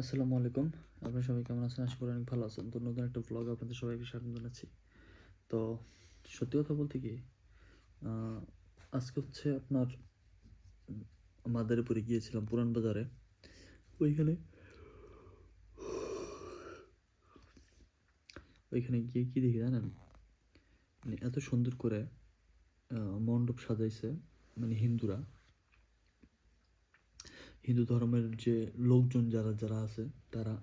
আসসালামু আলাইকুম। আপনারা সবাই কেমন আছেন? আশা করি অনেক ভালো আছেন। তো নতুন একটা ব্লগ আপনাদের সবাইকে স্বাগত জানাচ্ছি। তো সত্যি কথা বলতে কি আজকে হচ্ছে আপনার মাদারীপুরে গিয়েছিলাম, পুরান বাজারে। ওইখানে ওইখানে গিয়ে কি দেখি জানেন? মানে এত সুন্দর করে মণ্ডপ সাজাইছে মানে হিন্দুরা। হিন্দু ধর্মের যে লোকজন যারা যারা আছে, তারা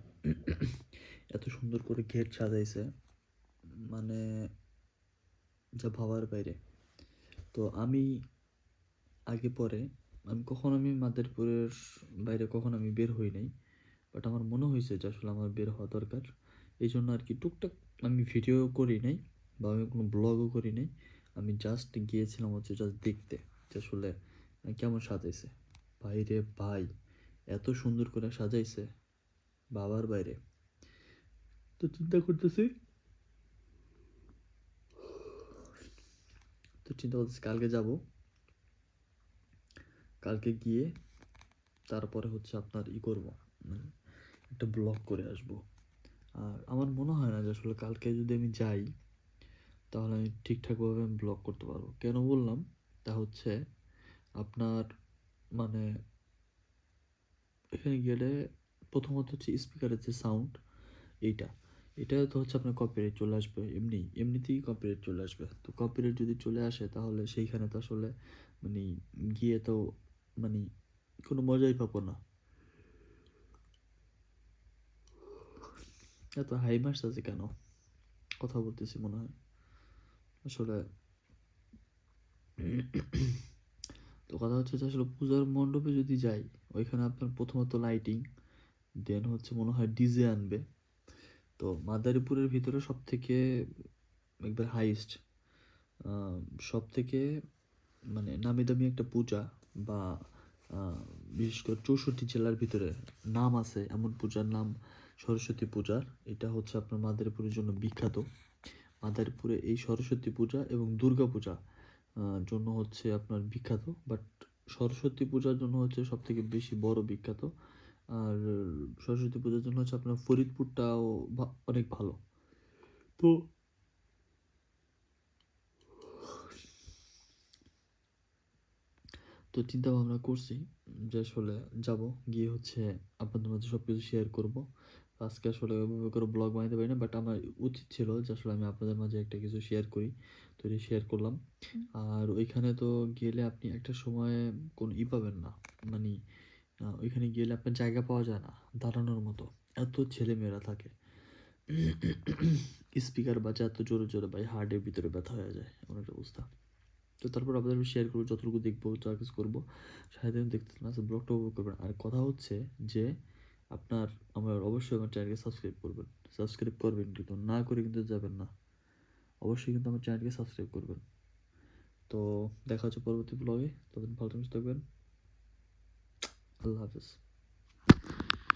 এত সুন্দর করে গেট সাজাইছে মানে যা ভাবার বাইরে। তো আমি আগে পরে, আমি কখন আমি মাদারীপুরের বাইরে কখন আমি বের হই নাই বাট আমার মনে হয়েছে যে আসলে আমার বের হওয়া দরকার। এই জন্য আর কি টুকটাক আমি ভিডিও করি নাই, বা আমি কোনো ব্লগও করি নাই। আমি জাস্ট গিয়েছিলাম হচ্ছে জাস্ট দেখতে, যে আসলে কেমন সাজাইছে। বাইরে ভাই এত সুন্দর করে সাজাইছে। বাবার বাইরে। তো চিন্তা করতেছি। তো চিন্তা করতেছি কালকে যাব। কালকে গিয়ে তারপরে হচ্ছে আপনার ই করব মানে একটা ব্লগ করে আসব। আর আমার মনে হয় না যে আসলে কালকে যদি আমি যাই তাহলে আমি ঠিকঠাকভাবে আমি ব্লগ করতে পারব। কেন বললাম? তা হচ্ছে আপনার মানে এখানে গেলে প্রথমত হচ্ছে স্পিকারের যে সাউন্ড এইটা। এটা তো হচ্ছে আপনার কপিরাইট চলে আসবে, এমনি, এমনিতেই কপিরাইট চলে আসবে। তো কপিরাইট যদি চলে আসে, তাহলে সেইখানে তো আসলে মানে গিয়ে তো মানে কোনো মজাই পাবো না। এত হাই মার্স আছে কেন? কথা বলতেছি মনে হয়। আসলে তো কথা হচ্ছে যে আসলে পূজার মণ্ডপে যদি যাই, ওইখানে আপনার প্রথমত লাইটিং দেন হচ্ছে মনে হয় ডিজে আনবে। তো মাদারীপুরের ভিতরে সব থেকে একবার হাইস্ট সব থেকে মানে নামি দামি একটা পূজা বা বিশেষ করে চৌষট্টি জেলার ভিতরে নাম আছে এমন পূজার নাম সরস্বতী পূজার। এটা হচ্ছে আপনার মাদারীপুরের জন্য বিখ্যাত। মাদারীপুরে এই সরস্বতী পূজা এবং দুর্গা পূজা জন্য হচ্ছে আপনার বিখ্যাত বাট সরস্বতী পূজার জন্য হচ্ছে সব থেকে বেশি বড় বিখ্যাত। আর সরস্বতী পূজার জন্য হচ্ছে আপনার ফরিদপুরটাও অনেক ভালো। তো তো চিন্তা ভাবনা করছি, যে আসলে যাব, গিয়ে হচ্ছে আপনাদের মাঝে সব কিছু শেয়ার করব। আজকে আসলে ওইভাবে করে ব্লগ বানাতে পারি না বাট আমার উচিত ছিল যে আসলে আমি আপনাদের মাঝে একটা কিছু শেয়ার করি। তো এটা শেয়ার করলাম। আর ওইখানে তো গেলে আপনি একটা সময় কোনো ই পাবেন না। মানে ওইখানে গেলে আপনার জায়গা পাওয়া যায় না দাঁড়ানোর মতো। এত ছেলে মেয়েরা থাকে। স্পিকার বাজে এত জোরে জোরে ভাই হার্টের ভিতরে ব্যথা হয়ে যায় এমন একটা অবস্থা। তো তারপর আপনাদের শেয়ার করব যতটুকু দেখব যা কিছু করব সারাদিন দেখতে না ব্লগটা উপভোগ করবেন। আর কথা হচ্ছে যে আপনার, আমার অবশ্যই আমার চ্যানেলকে সাবস্ক্রাইব করবেন। সাবস্ক্রাইব করবেন কিন্তু, না করে কিন্তু যাবেন না। অবশ্যই কিন্তু আমার চ্যানেলকে সাবস্ক্রাইব করবেন। তো দেখা হচ্ছে পরবর্তী ব্লগে ততদিন ভালো থাকবেন। আল্লাহ হাফেজ।